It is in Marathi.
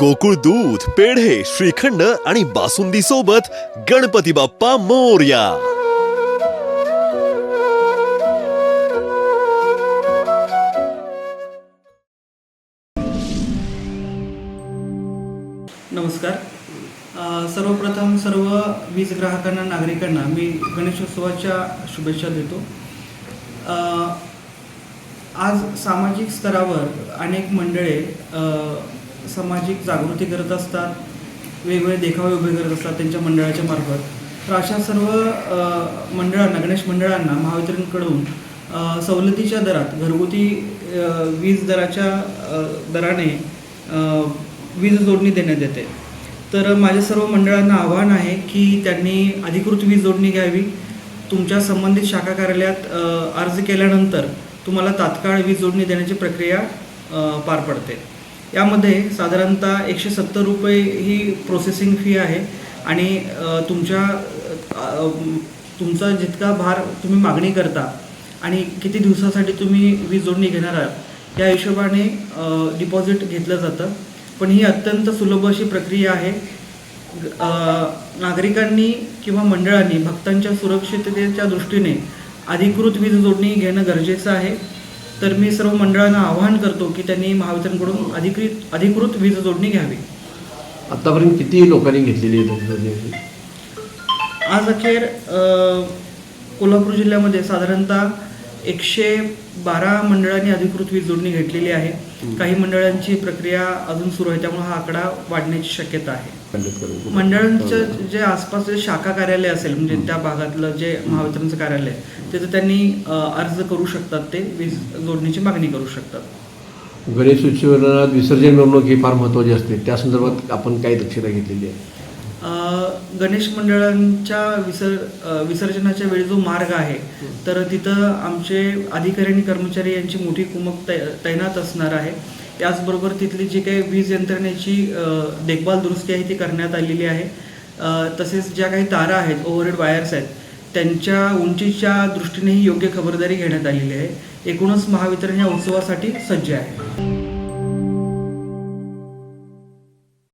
गोकुळ दूध पेढे श्रीखंड आणि बासुंदी सोबत गणपती बाप्पा मोर्या. नमस्कार. अ, सर्वप्रथम सर्व वीज ग्राहकांना नागरिकांना मी गणेशोत्सवाच्या शुभेच्छा देतो. अ, आज सामाजिक स्तरावर अनेक मंडळे अ, सामाजिक जागृती करत असतात वेगवेगळे देखावे उभे करत असतात त्यांच्या मंडळाच्या मार्फत. तर अशा सर्व मंडळांना गणेश मंडळांना महावितरणकडून सवलतीच्या दरात घरगुती वीज दराच्या दराने वीज जोडणी देण्यात येते. तर माझ्या सर्व मंडळांना आव्हान आहे की त्यांनी अधिकृत वीज जोडणी घ्यावी. तुमच्या संबंधित शाखा कार्यालयात अर्ज केल्यानंतर तुम्हाला तात्काळ वीज जोडणी देण्याची प्रक्रिया पार पडते. यामध्ये साधारणतः एकशे सत्तर रुपये ही प्रोसेसिंग फी आहे. आणि तुमच्या तुमचा जितका भार तुम्ही मागणी करता आणि किती दिवसासाठी तुम्ही वीज जोडणी घेणार आहात या हिशोबाने डिपॉझिट घेतलं जातं. पण ही अत्यंत सुलभ अशी प्रक्रिया आहे. नागरिकांनी किंवा मंडळांनी भक्तांच्या सुरक्षिततेच्या दृष्टीने अधिकृत वीज जोडणी घेणं गरजेचं आहे. तर मी सर्व मंडळांना आवाहन करतो की त्यांनी महावितरणकडून अधिकृत अधिकृत वीज जोडणी घ्यावी. आतापर्यंत किती लोकांनी घेतलेली आहे? आज अखेर अ, कोल्हापूर जिल्ह्यामध्ये साधारणतः एकशे बारा मंडळांनी अधिकृत वीज जोडणी घेतलेली आहे. काही मंडळांची प्रक्रिया अजून सुरू आहे त्यामुळे हा आकडा वाढण्याची शक्यता आहे. मंडळांचं जे आसपास जे शाखा कार्यालय असेल म्हणजे त्या भागातलं जे महावितरणचं कार्यालय तिथं त्यांनी अर्ज करू शकतात ते वीज जोडणीची मागणी करू शकतात. गणेश उत्सवात विसर्जन मिरवणूक ही फार महत्त्वाची असते. त्या संदर्भात आपण काय दक्षता घेतलेली आहे. गणेश मंडळांच्या विसर विसर्जनाच्या वेळी जो मार्ग आहे तर तिथं आमचे अधिकारी आणि कर्मचारी यांची मोठी कुमक तै तैनात असणार आहे. त्याचबरोबर तिथली जी काही वीज यंत्रणेची देखभाल दुरुस्ती आहे ती करण्यात आलेली आहे. तसेच ज्या काही तारा आहेत ओव्हरहेड वायर्स आहेत त्यांच्या उंचीच्या दृष्टीनेही योग्य खबरदारी घेण्यात आलेली आहे. एकूणच महावितरण या उत्सवासाठी सज्ज आहे.